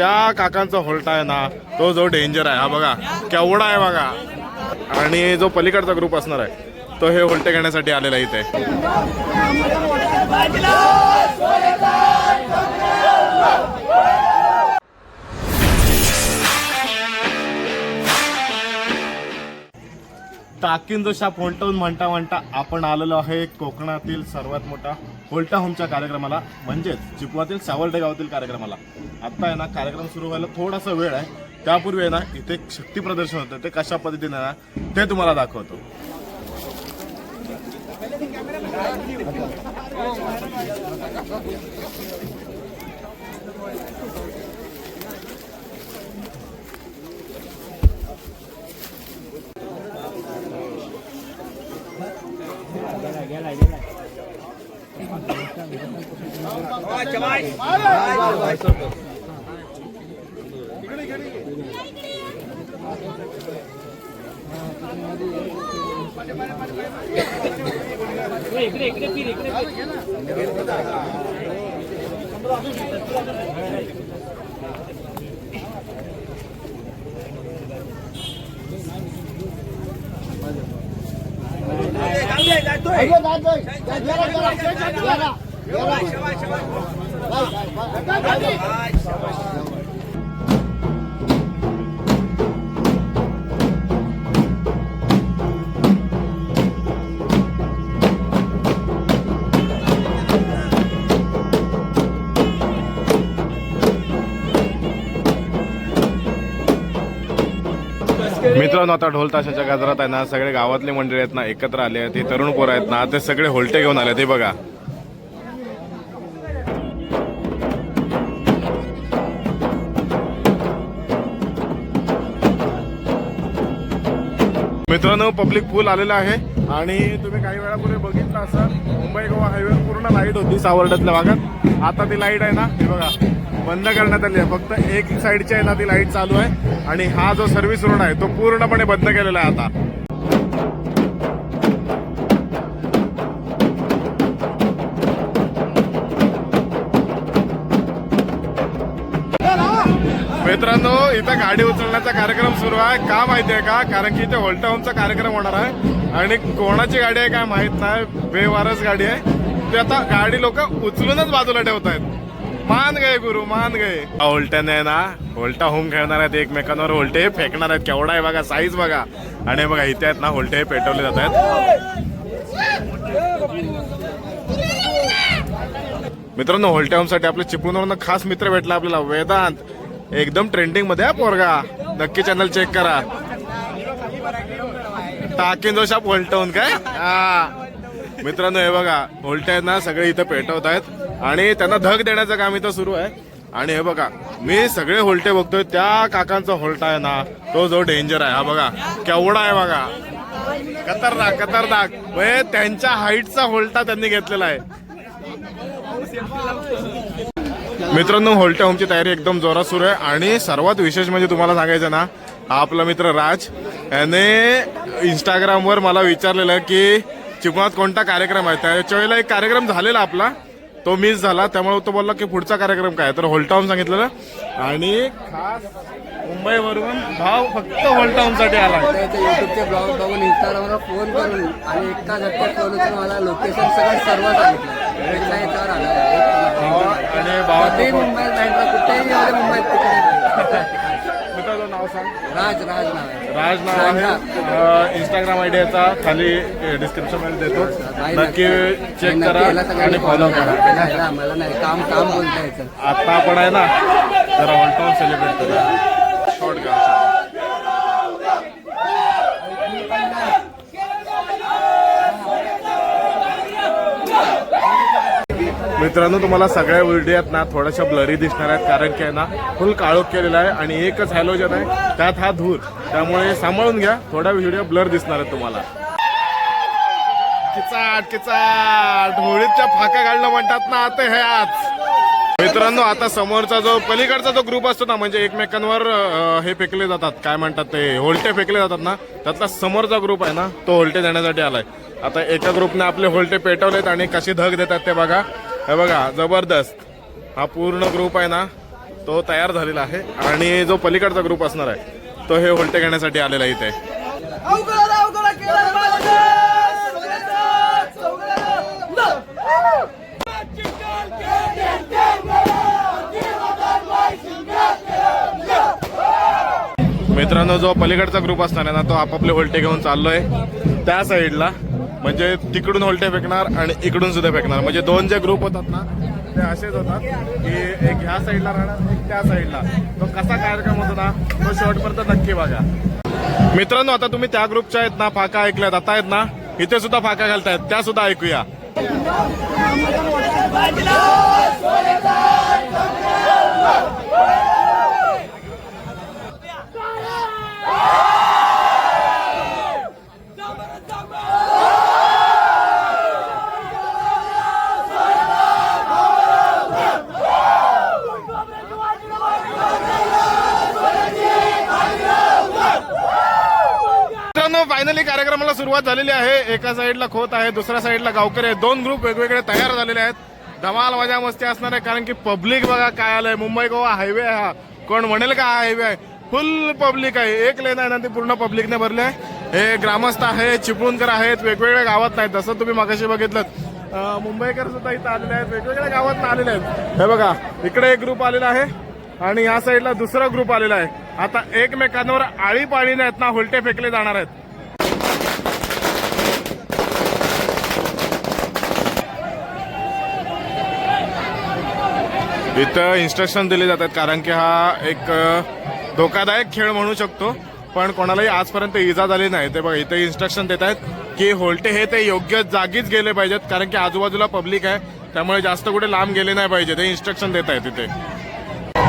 त्या काकांचा होल्टा आहे ना तो जो डेंजर आहे हा बघा केवढा आहे बघा. आणि जो पलीकडचा ग्रुप असणार आहे तो हे होल्टे घेण्यासाठी आलेला आहे इथे. टाकीन जशा शाप म्हणता म्हणता आपण आलेलो आहे कोकणातील सर्वात मोठा होल्टा होमच्या कार्यक्रमाला म्हणजेच चिपवातील सावर्डे गावातील कार्यक्रमाला. आत्ता आहे ना कार्यक्रम सुरू व्हायला थोडासा वेळ आहे. त्यापूर्वी आहे ना इथे शक्ती प्रदर्शन होतं. ते कशा पद्धतीने ना ते तुम्हाला दाखवतो. इकडे इकडे फिर इकडे જય જય मित्रांनो आता ढोल ताशाच्या गजरात आहे ना सगळे गावातले मंडळी आहेत ना एकत्र आले आहेत हे तरुण पोरं आहेत ना ते सगळे होलटे घेऊन आले ते बघा. मित्रांनो पब्लिक फुल आलेला आहे आणि तुम्ही काही वेळापूर्वी बघितलं असाल मुंबई गोवा हायवे पूर्ण लाइट होती सावर्ड्यातल्या भागात. आता ती लाइट आहे ना हे बघा. बंद करण्यात आली आहे. फक्त एक साईडची आहे ना ती लाइट चालू आहे आणि हा जो सर्व्हिस रोड आहे तो पूर्णपणे बंद केलेला आहे आता. मित्रांनो इथं गाडी उचलण्याचा कार्यक्रम सुरू आहे. का माहिती आहे का? कारण की इथे होल्टा कार्यक्रम होणार आहे. आणि कोणाची गाडी आहे काय माहीत नाही. बेवारस गाडी आहे. ते आता गाडी लोक उचलूनच बाजूला ठेवत आहेत मान गए गुरु मान गए। होल्ट्याने नाही ना होलटा होम खेळणार आहेत एकमेकांवर. होल्टे फेकणार आहेत. केवढा आहे बघा साईज बघा. आणि बघा इथे आहेत ना होलटे पेटवले जात आहेत. मित्रांनो होल्टे होमसाठी आपल्या चिपळूणवरून खास मित्र भेटला आपल्याला वेदांत. एकदम ट्रेंडिंगमध्ये आहे पोरगा. नक्की चॅनल चेक करा. टाकेन जोशा होलटवून काय? हा. मित्रांनो हे बघा होलटे आहेत ना सगळे इथं पेटवत आहेत. आणि त्यांना धग देण्याचं काम इथं सुरू आहे. आणि हे बघा मी सगळे होल्टे बघतोय त्या काकांचा होल्टा आहे ना तो जो डेंजर आहे. हा बघा केवढा आहे बघा. खतरनाक खतरनाक. म्हणजे त्यांच्या हाईटचा होल्टा त्यांनी घेतलेला आहे. मित्रांनो होलटे होमची तयारी एकदम जोरात सुरू आहे. आणि सर्वात विशेष म्हणजे तुम्हाला सांगायचं ना आपला मित्र राज याने इंस्टाग्रामवर मला विचारलेलं की चिपळात कोणता कार्यक्रम आहे? त्याच्या वेळेला एक कार्यक्रम झालेला आपला. तो मिस झाला त्यामुळे तो बोलला की पुढचा कार्यक्रम काय? तर होल्टा होम सांगितलेलं. आणि खास मुंबईवरून भाव फक्त होल्टा होमसाठी आला. युट्यूबचे ब्लॉग बघून इंस्टाग्रामला फोन करून आणि एका झटक्यात फोन उचलून मला लोकेशन सगळं सर्व सांगितलं. आणि मुंबईत कुठेही मुंबईत तिकडे मित्राचं नाव सांग राज राज नाव आहे. राज नाव आहे. इंस्टाग्राम आयडी याचा खाली डिस्क्रिप्शनमध्ये देतो. नक्की चेक करा आणि फॉलो करा. नाही, नाही, मला नाही. काम काम बोलता यायचं आता आपण आहे ना जरा वॉल्टाऊन सेलिब्रेट करूया. शॉर्ट गा मित्रांनो तुम्हाला सगळ्या व्हिडिओत ना थोड्याशा ब्लरी दिसणार आहेत कारण की आहे ना फुल काळोख केलेला आहे आणि एकच हॅलोजन आहे त्यात हा धूर. त्यामुळे सांभाळून घ्या थोडा व्हिडिओ ब्लर दिसणार आहेत तुम्हाला. किचाट किचाट होळीच्या फाका घालणं म्हणतात ना आता हे आज. मित्रांनो आता समोरचा जो पलीकडचा जो ग्रुप असतो ना म्हणजे एकमेकांवर हे फेकले जातात. काय म्हणतात ते? होल्टे फेकले जातात ना. त्यातला समोरचा ग्रुप आहे ना तो होल्टे देण्यासाठी आलाय. आता एका ग्रुपने आपले होल्टे पेटवलेत आणि कशी धग देतात ते बघा. हे बघा जबरदस्त. हा पूर्ण ग्रुप आहे ना तो तयार झालेला आहे. आणि जो पलीकडचा ग्रुप असणार आहे तो हे होल्टे घेण्यासाठी आलेला इथे. मित्रांनो जो पलीकडचा ग्रुप असणार आहे ना तो आपापले होल्टे घेऊन चाललोय. त्या साईडला म्हणजे तिकडून उलटे फेकणार आणि इकडून सुद्धा फेकणार. म्हणजे दोन जे ग्रुप होतात ना ते असेच होतात की एक ह्या साईडला राहणार एक त्या साईडला तो कसा कार्यक्रम होतो ना तो शेवटपर्यंत नक्की बघा. मित्रांनो आता तुम्ही त्या ग्रुपच्या आहेत ना फाका ऐकल्यात. आता आहेत ना इथे सुद्धा फाका घालतायत. त्या सुद्धा ऐकूया. मित्रांनो सुरुवात झालेली आहे. एका साईडला खोत आहे दुसऱ्या साईडला गावकरी आहे दोन ग्रुप वेगवेगळे तयार झालेले आहेत. धमाल मजा मस्ती असणार आहे कारण की पब्लिक बघा काय आलंय. मुंबई गोवा हायवे आहे हा. कोण म्हणेल का हा हायवे आहे? फुल पब्लिक आहे. एक लेन आहे ना ती पूर्ण पब्लिकने भरले हे ग्रामस्थ आहे चिपळूणकर आहेत वेगवेगळ्या गावात नाहीत. जसं तुम्ही मगाशी बघितलं मुंबईकर सुद्धा इथं आलेले आहेत. वेगवेगळ्या गावात आलेले आहेत. हे बघा इकडे एक ग्रुप आलेला आहे आणि या साईडला दुसरा ग्रुप आलेला आहे. आता एकमेकांवर आळीपाळीने आहेत ना होलटे फेकले जाणार आहेत. इथं इन्स्ट्रक्शन दिले जातात कारण की हा एक धोकादायक खेळ म्हणू शकतो. पण कोणालाही आजपर्यंत इजा झाली नाही. ते बघा इथे इन्स्ट्रक्शन देत आहेत की होल्टे हे ते योग्य जागीच गेले पाहिजेत कारण की आजूबाजूला पब्लिक आहे. त्यामुळे जास्त कुठे लांब गेले नाही पाहिजे ते इन्स्ट्रक्शन देत आहेत तिथे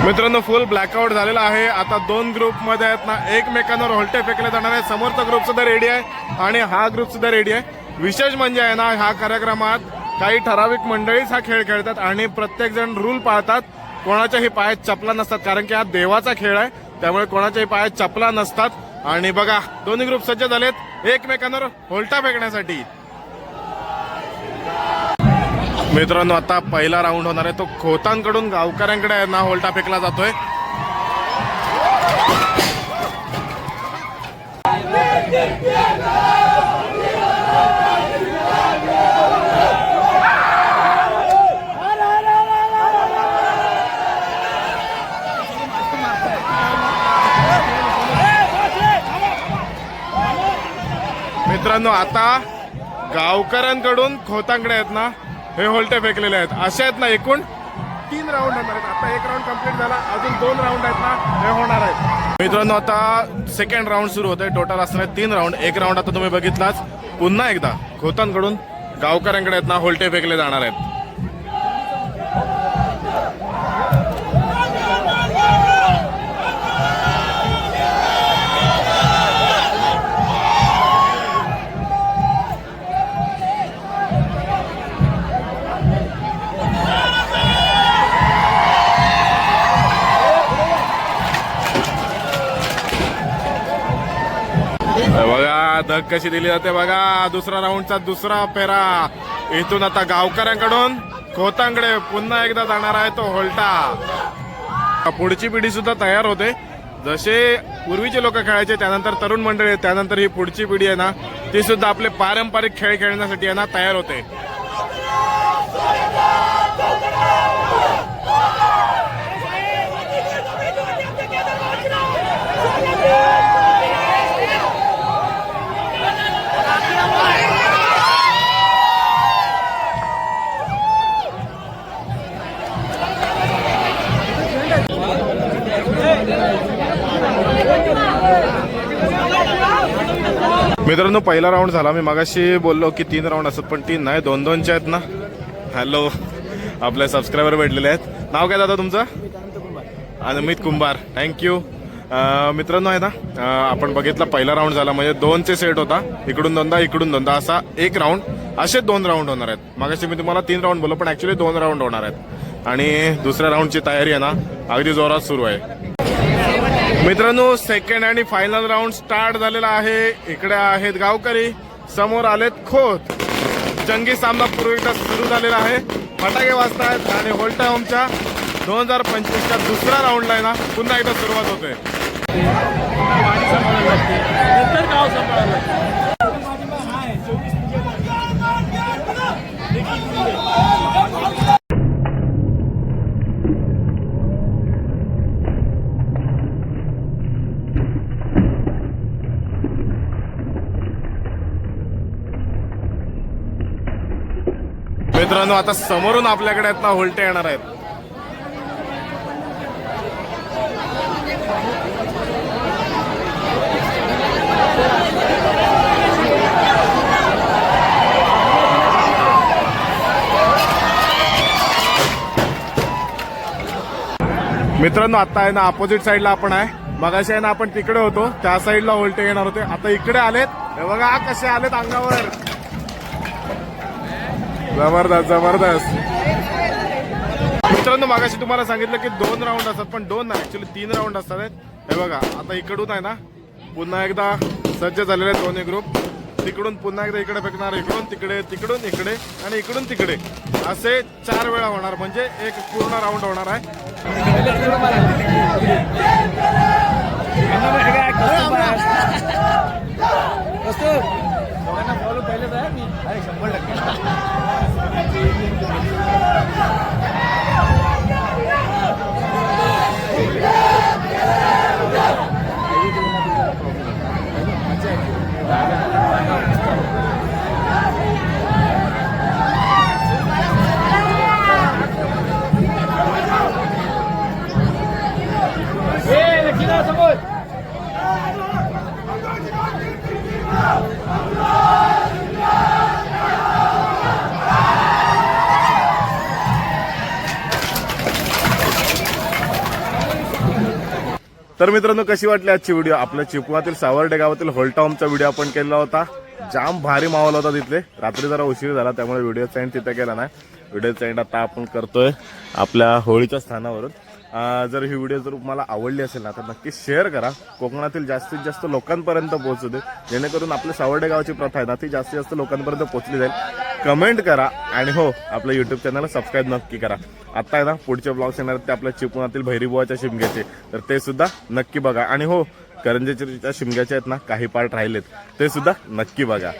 मित्रांनो फुल ब्लॅकआउट झालेला आहे. आता दोन ग्रुपमध्ये आहेत ना एकमेकांवर होल्टे फेकले जाणार आहे समोरचा ग्रुप सुद्धा रेडी आहे आणि हा ग्रुप सुद्धा रेडी आहे. विशेष म्हणजे आहे ना ह्या कार्यक्रमात काही ठराविक मंडळीच हा खेळ खेळतात आणि प्रत्येक जण रूल पाळतात. कोणाच्याही पायात चपला नसतात कारण की हा देवाचा खेळ आहे. त्यामुळे कोणाच्याही पायात चपला नसतात. आणि बघा दोन्ही ग्रुप सज्ज झालेत. एकमेकांवर होल्टा फेकण्यासाठी. मित्रांनो आता पहिला राऊंड होणार आहे. तो खोतांकडून गावकऱ्यांकडे ना होल्टा फेकला जातोय. मित्रांनो आता गावकऱ्यांकडून खोतांकडे आहेत ना हे होल्टे फेकलेले आहेत. असे आहेत ना एकूण तीन राऊंड होणार आहेत. आता एक राऊंड कंप्लीट झाला अजून दोन राऊंड आहेत ना हे होणार आहेत. मित्रांनो आता सेकंड राऊंड सुरू होत आहे टोटल असणार आहेत तीन राऊंड एक राऊंड आता तुम्ही बघितलाच. पुन्हा एकदा खोतांकडून गावकऱ्यांकडे आहेत ना होल्टे फेकले जाणार आहेत. धग कशी दिली जाते बघा. दुसरा राऊंडचा दुसरा फेरा इथून आता गावकऱ्यांकडून खोतांकडे पुन्हा एकदा जाणार आहे तो होल्टा. पुढची पिढी सुद्धा तयार होते. जसे पूर्वीचे लोक खेळायचे त्यानंतर तरुण मंडळी त्यानंतर ही पुढची पिढी आहे ना ती सुद्धा आपले पारंपरिक खेळ खेळण्यासाठी आहे ना तयार होते. मित्रांनो पहिला राऊंड झाला. मी मागाशी बोललो की तीन राऊंड असत पण तीन नाही दोन दोनचे आहेत ना. हॅलो आपले सबस्क्रायबर भेटलेले आहेत. नाव काय दादा तुमचं? अनमित कुंभार. थँक्यू मित्रांनो आहे ना आपण बघितला पहिला राऊंड झाला म्हणजे दोनचे सेट होता. इकडून दोनदा इकडून दोनदा असा एक राऊंड असे दोन राऊंड होणार आहेत. मागाशी मी तुम्हाला तीन राऊंड बोललो पण ऍक्च्युली दोन राऊंड होणार आहेत. आणि दुसऱ्या राऊंडची तयारी आहे ना अगदी जोरात सुरू आहे. मित्रांनो सेकंड आणि फायनल राऊंड स्टार्ट झालेला आहे. इकडे आहेत गावकरी. समोर आलेत खोत. जंगी सामना पूर्वीचा सुरू झालेला आहे. फटाके वाजतायत आणि होल्टा होमच्या दोन हजार पंचवीसच्या दुसऱ्या राऊंडला आहे ना पुन्हा एकदा सुरुवात होते. मित्रांनो आता समोरून आपल्याकडे आहेत ना होलटे येणार आहेत. मित्रांनो आता आहे ना अपोजिट साईडला आपण आहे. मगाशी आहे ना आपण तिकडे होतो त्या साईडला होलटे येणार होते. आता इकडे आलेत. हे बघा कसे आलेत अंगावर. जबरदस्त जबरदस्त. मित्रांनो मागाशी तुम्हाला सांगितलं की दोन राऊंड असतात पण दोन नाही. ऍक्च्युली तीन राऊंड असतात हे बघा आता इकडून आहे ना पुन्हा एकदा सज्ज झालेले आहेत दोन्ही ग्रुप तिकडून पुन्हा एकदा इकडे फेकणार इकडून तिकडे तिकडून इकडे आणि इकडून तिकडे. असे चार वेळा होणार म्हणजे एक पूर्ण राऊंड होणार आहे. सगळ्यांना फॉलो पहिलेच आहे मी. अरे शंभर टक्के. तर मित्रांनो कशी वाटली आजची व्हिडिओ आपल्या चिपळातील सावर्डे गावातील होलटाऊनचा व्हिडिओ आपण केला होता. जाम भारी माहोल होता तिथले. रात्री जरा उशीर झाला त्यामुळे व्हिडिओचा एंड तिथे केला नाही. व्हिडिओचा एंड आता आपण करतोय आपल्या होळीच्या स्थानावरून. जर ही व्हिडिओ जर तुम्हाला आवडली असेल ना तर नक्की शेअर करा. कोकणातील जास्तीत जास्त लोकांपर्यंत पोहोचू दे. जेणेकरून आपल्या सावर्डे गावाची प्रथा आहे ना ती जास्तीत जास्त लोकांपर्यंत पोहोचली जाईल. कमेंट करा आणि हो आपल्या युट्यूब चॅनलला सबस्क्राईब नक्की करा. आता आहे ना पुढचे ब्लॉग्स येणार ते आपल्या चिपळातील भैरीबुवाच्या शिमग्याचे. तर ते सुद्धा नक्की बघा. आणि हो करंजेच्या शिमग्याचे आहेत ना काही पार्ट राहिलेत. ते सुद्धा नक्की बघा.